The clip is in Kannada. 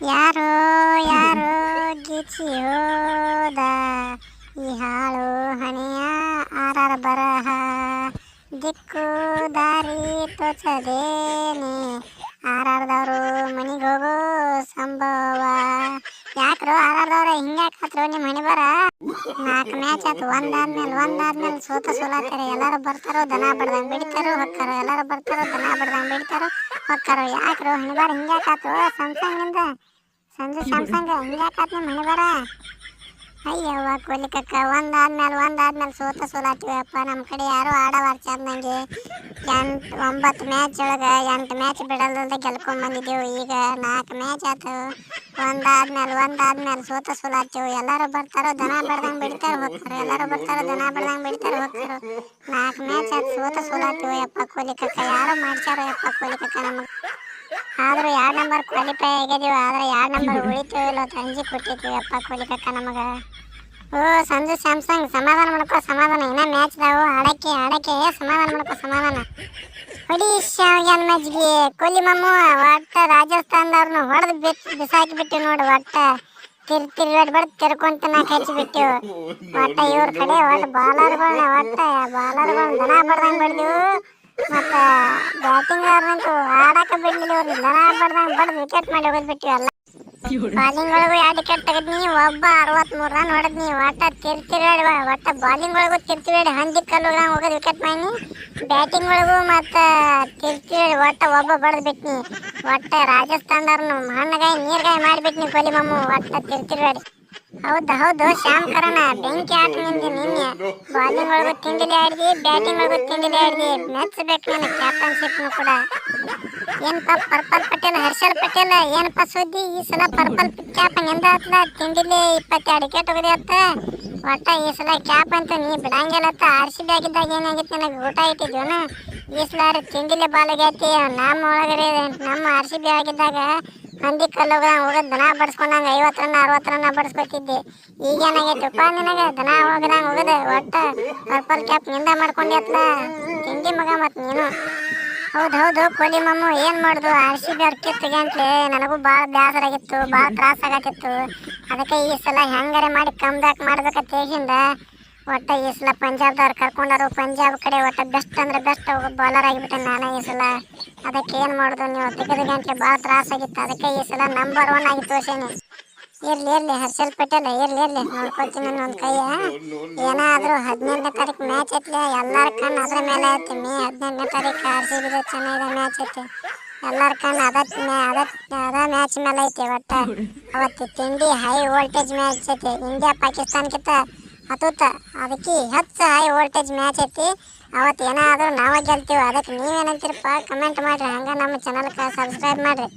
ಯಾರೋ ಯಾರೋ ಗೀಚಿ ಹೋದ ಈ ಹಾಳು ಹಣೆಯ ಆರಾರ ಬರಹ ದಿಕ್ಕು ದಾರಿ ತೋಚದೇನೆ ಆರಾರ್ದವರು ಮನೆಗೆ ಹೋಗೋ ಸಂಭವ ಯಾಕ್ರೋ ಹಿಂಗ ಹಿಂಗ್ಯಾಕತ್ರು ನಿಮ್ಮ ಮನೆ ಬರ? ನಾಲ್ಕು ಮ್ಯಾಚ್ ಆತು. ಒಂದಾದ್ಮೇಲೆ ಒಂದಾದ್ಮೇಲೆ ಸೋತ ಸೋಲಾತಾರೆ ಎಲ್ಲಾರು ಬರ್ತಾರೋ, ದನ ಬಡ್ದಂಗ್ ಬಿಡ್ತಾರೋ, ಹೊಕ್ಕಾರ. ಎಲ್ಲಾರು ಬರ್ತಾರೋ, ದನ ಬಡ್ದಂಗೆ ಬಿಡ್ತಾರೋ, ಹೊಕ್ಕಾರೋ. ಯಾಕ್ರು? ಹಣೆ ಬರ ಹಿಂಗ್ಯಾಕಾತು ಸ್ಯಾಮ್ಸಂಗಿಂದ ಸಂಜೆ ಸ್ಯಾಮ್ಸಂಗ್ ಹಿಂಗ್ಯಾಕಾತ್ ನಿಮ್ಮ ಹಣೆ ಬರ? ಅಯ್ಯವ್ವ, ಕೊಲಿಕಕ್ಕ. ಒಂದಾದ್ಮೇಲೆ ಒಂದಾದ್ಮೇಲೆ ಸೋತ ಸೋಲಾತೀವಪ್ಪ ನಮ್ಮ ಕಡೆ ಯಾರು ಆಡವಾರ ಚಂದಂಗೆ ಎಂಟು, ಒಂಬತ್ತು ಮ್ಯಾಚ್ ಒಳಗೆ ಎಂಟು ಮ್ಯಾಚ್ ಬಿಡಲ್ದಲ್ದೆ ಗೆಲ್ಕೊಂಡ್ ಬಂದಿದ್ದೆವು ಈಗ ನಾಲ್ಕು ಮ್ಯಾಚ್ ಆತು. ಒಂದಾದ್ಮೇಲೆ ಒಂದಾದ್ಮೇಲೆ ಸೋತ ಸೋಲಾತಿವು ಎಲ್ಲರೂ ಬರ್ತಾರೋ, ದನ ಬಡ್ದಂಗೆ ಬಿಡ್ತಾರೆ, ಹೋಗ್ತಾರೆ. ಎಲ್ಲರೂ ಬರ್ತಾರೋ, ದನ ಬಡ್ದಂಗೆ ಬಿಡ್ತಾರೆ, ಹೋಗ್ತಾರೆ. ನಾಲ್ಕು ಮ್ಯಾಚ್ ಅದು ಸೋತ ಸೋಲಾತಿವು ಯಪ್ಪ ಕೊಲಿಕಕ್ಕ ಯಾರೋ ಮಾಡ್ಸ್ಯಾರೋ, ಯಪ್ಪ ಕೊಲಿಕಕ್ಕ ನಮಗೆ. ಆದರೂ ಎರಡು ನಂಬರ್ ಕ್ವಾಲಿಫೈ ಆಗಿದೀವಿ. ಆದರೆ ಎರಡು ನಂಬರ್ ಉಳಿತೀವಿ ಇಲ್ಲ ತಂಜಿ ಕೊಟ್ಟಿದ್ದೀವಿ ಅಪ್ಪ ಕೊಲಿಕಕ್ಕ ನಮಗ. ಓ, ಸಂಜು, ಸ್ಯಾಮ್ಸಂಗ್. ಸಮಾಧಾನ ಮಾಡ್ಕೋ ಸಮಾಧಾನ. ಇನ್ನ ಮ್ಯಾಚ್ ದಾವು. ಆಡಕ್ಕೆ ಆಡಕ್ಕೆ. ಸಮಾಧಾನ ಮಾಡ್ಕೋ ಸಮಾಧಾನ. ಹೊಡಿ ಶಾವ್ಯಾನ್ ಮಜ್ಗಿ ಕೊಲ್ಲಿ ಮಮ್ಮು ಒಟ್ಟ ರಾಜಸ್ಥಾನದವ್ರನ್ನ ಹೊಡೆದು ಬಿಟ್ಟು ಬಿಸಾಕಿ ಬಿಟ್ಟು ನೋಡು ಒಟ್ಟ. ತಿರ್, ತಿರ್ಗಾಡ್ ಬಡ್ ತಿರ್ಕೊಂತ ನಾ ಹಚ್ಚಿ ಬಿಟ್ಟಿವು ಒಟ್ಟ ಇವ್ರ ಕಡೆ ಒಟ್ಟ ಬಾಲರ್ಗಳನ್ನ ಒಟ್ಟ ಬಾಲರ್ಗಳನ್ನ ದನ ಬಡ್ದಂಗೆ ಬಡ್ದಿವು ಮತ್ತ ಬ್ಯಾಟಿಂಗ್ ಅವ್ರನ್ನಂತೂ ಆಡಕ್ಕೆ ಬಿಡ್ಲಿಲ್ಲ ಇವ್ರು ದನ ಬಡ್ದಂಗೆ ಬಡ್ದು ವಿಕೆಟ್ ಮಾಡಿ ಹೋಗೋದು ಬಿಟ್ಟಿವಿ ಎಲ್ಲ. ಬಾಲಿಂಗ್ ಒಳಗೂ ಎರಡು ವಿಕೆಟ್ ಒಬ್ಬ ಅರವತ್ಮೂರು ರನ್ ಹೊಡೆದ್ನಿ ಒಟ್ಟ ಬಾಲಿಂಗ್ ಒಳಗೂ ತಿರ್ತಿರಾಡಿ ಹಂದಿ ಕಲ್ಲು ಹೋಗೋದು ವಿಕೆಟ್ ಬ್ಯಾಟಿಂಗ್ ಒಳಗೂ ಮತ್ತು ತಿರ್ತಿರಾಡಿ ಒಟ್ಟ ಒಬ್ಬ ಬಡ್ದು ಬಿಟ್ನಿ ಒಟ್ಟ ರಾಜಸ್ಥಾನದವ್ರನ್ನ ಮಣ್ಣಗಾಯಿ, ನೀರ್ಗಾಯಿ ಮಾಡಿಬಿಟ್ನಿ ಕೊಲಿ ಮಮ್ಮು, ಒಟ್ಟ ತಿರ್ತಿರಾಡಿ ಹೌದು ಹೌದು. ಶ್ಯಾಮ್ ಕರಣ ಬೆಂಕಿ ಆಟ ನಿಂದು ನಿನ್ನೆ. ಬಾಲಿಂಗ್ ಒಳಗೂ ತಿಂಡಿಲಿ ಆಡಿದಿ ಬ್ಯಾಟಿಂಗ್ ಒಳಗೂ ತಿಂಡಿಲಿ ಆಡಿದಿ ಮೆಚ್ಚಬೇಕು ನನ್ನ, ಕ್ಯಾಪ್ಟನ್ಶಿಪ್ನು ಕೂಡ. ಏನಪ್ಪ, ಪರ್ಪಲ್ ಪಟೇಲ್, ಹರ್ಷಲ್ ಪಟೇಲ್, ಏನಪ್ಪ ಸುದ್ದಿ? ಈ ಸಲ ಪರ್ಪಲ್ ಕ್ಯಾಪ್ ಎಂದ ಹತ್ಲ ತಿಂಡಿಲಿ ಇಪ್ಪತ್ತೆರಡು ವಿಕೆಟ್ ಹೋಗಿದೆ ಅತ್ತ. ಒಟ್ಟ ಈ ಸಲ ಕ್ಯಾಪ್ ಅಂತ ನೀ ಬಿಡಂಗಿಲ್ಲ ಅತ್ತ. ಆರ್ ಸಿ ಬಿ ಆಗಿದ್ದಾಗ ಏನಾಗಿತ್ತು ನನಗೆ ಊಟ ಇಟ್ಟಿದ್ವನ ಈ ಸಲ ತಿಂಡಿಲಿ ಬಾಲ್ ಆಗೈತಿ ನಮ್ಮ ಒಳಗಡೆ, ನಮ್ಮ ಆರ್ ಸಿ ಬಿ ಆಗಿದ್ದಾಗ ಹಂದಿ ಕಲ್ಲುಗಳ ಹೋಗೋದು ದನ ಬಡ್ಸ್ಕೊಂಡಂಗ ಐವತ್ತು ರನ್ ಅರವತ್ತು ರನ್ ಬಡ್ಸ್ಕೊತಿದ್ದೆ. ಈಗ ಏನಾಗೈತಪ್ಪ ನಿನಗೆ? ದನ ಹೋಗದಂಗ ಹೋಗದ? ಒಟ್ಟ ಪರ್ಪಲ್ ಕ್ಯಾಪ್ನಿಂದ ಮಾಡ್ಕೊಂಡಿ ಅತ್ಲ ತಿಂಡಿ ಮಗ ಮತ್ತು ನೀನು. ಹೌದು ಹೌದು, ಕೊಲಿ ಮಮ್ಮು ಏನು ಮಾಡುದು? ಆರ್ ಸಿ ಬಿ ನನಗೂ ಭಾಳ ಬೇಸರ ಆಗಿತ್ತು ಭಾಳ ತ್ರಾಸ ಆಗತ್ತಿತ್ತು ಅದಕ್ಕೆ ಈ ಸಲ ಹೆಂಗಾರೆ ಮಾಡಿ ಕಮ್ ಬ್ಯಾಕ್ ಮಾಡ್ಬೇಕಂತ ಹೇಳಿಂದ ಒಟ್ಟ ಈ ಸಲ ಪಂಜಾಬ್ದವ್ರು ಕರ್ಕೊಂಡರು ಪಂಜಾಬ್ ಕಡೆ ಒಟ್ಟ ಬೆಸ್ಟ್ ಅಂದ್ರೆ ಬೆಸ್ಟ್ ಬೌಲರ್ ಆಗಿಬಿಟ್ಟೆ ನಾನೇ ಈ ಸಲ. ಅದಕ್ಕೆ ಏನು ಮಾಡೋದು, ನೀವು ತೆಗೆದ ಗಂಟೆ ಭಾಳ ತ್ರಾಸ ಆಗಿತ್ತು. ಅದಕ್ಕೆ ಈ ಸಲ ನಂಬರ್ ಒನ್ ಆಗಿ ತೋರಿಸೇನೆ. ಇರ್ಲಿ ಇರ್ಲಿ, ಹರ್ಷಲ್ ಪಟೇಲ್, ಇರ್ಲಿ ಇರ್ಲಿ, ನೋಡ್ಕೊತೀನಿ ಒಂದು ಕೈಯ. ಏನಾದರೂ ಹದಿನೆಂಟನೇ ತಾರೀಕು ಮ್ಯಾಚ್ ಐತ್ಲೆ, ಎಲ್ಲರ ಕಣ್ಣು ಅದ್ರ ಮೇಲೆ ಐತಿ. ಮೇ ಹದಿನೆಂಟನೇ ತಾರೀಕು ಆರ್ ಸಿ ಬಿದು ಚೆನ್ನಾಗಿದೆ ಮ್ಯಾಚ್ ಐತಿ. ಎಲ್ಲರ ಕಣ್ಣು ಅದ ಅದ ಅದ ಮ್ಯಾಚ್ ಮೇಲೆ ಐತಿ ಒಟ್ಟು. ಅವತ್ತು ತಿಂಡಿ ಹೈ ವೋಲ್ಟೇಜ್ ಮ್ಯಾಚ್ ಐತಿ. ಇಂಡಿಯಾ ಪಾಕಿಸ್ತಾನಕ್ಕಿಂತ ಹತ್ತುತ್ತ. ಅದಕ್ಕೆ ಹೆಚ್ಚು ಹೈ ವೋಲ್ಟೇಜ್ ಮ್ಯಾಚ್ ಐತಿ. ಅವತ್ತು ಏನಾದರೂ ನಾವೇ ಗೆಲ್ತೀವಿ ಅದಕ್ಕೆ ನೀವೇನಂತೀರಪ್ಪ? ಕಮೆಂಟ್ ಮಾಡಿರಿ. ಹಂಗೆ ನಮ್ಮ ಚಾನಲ್ಗೆ ಸಬ್ಸ್ಕ್ರೈಬ್ ಮಾಡಿರಿ.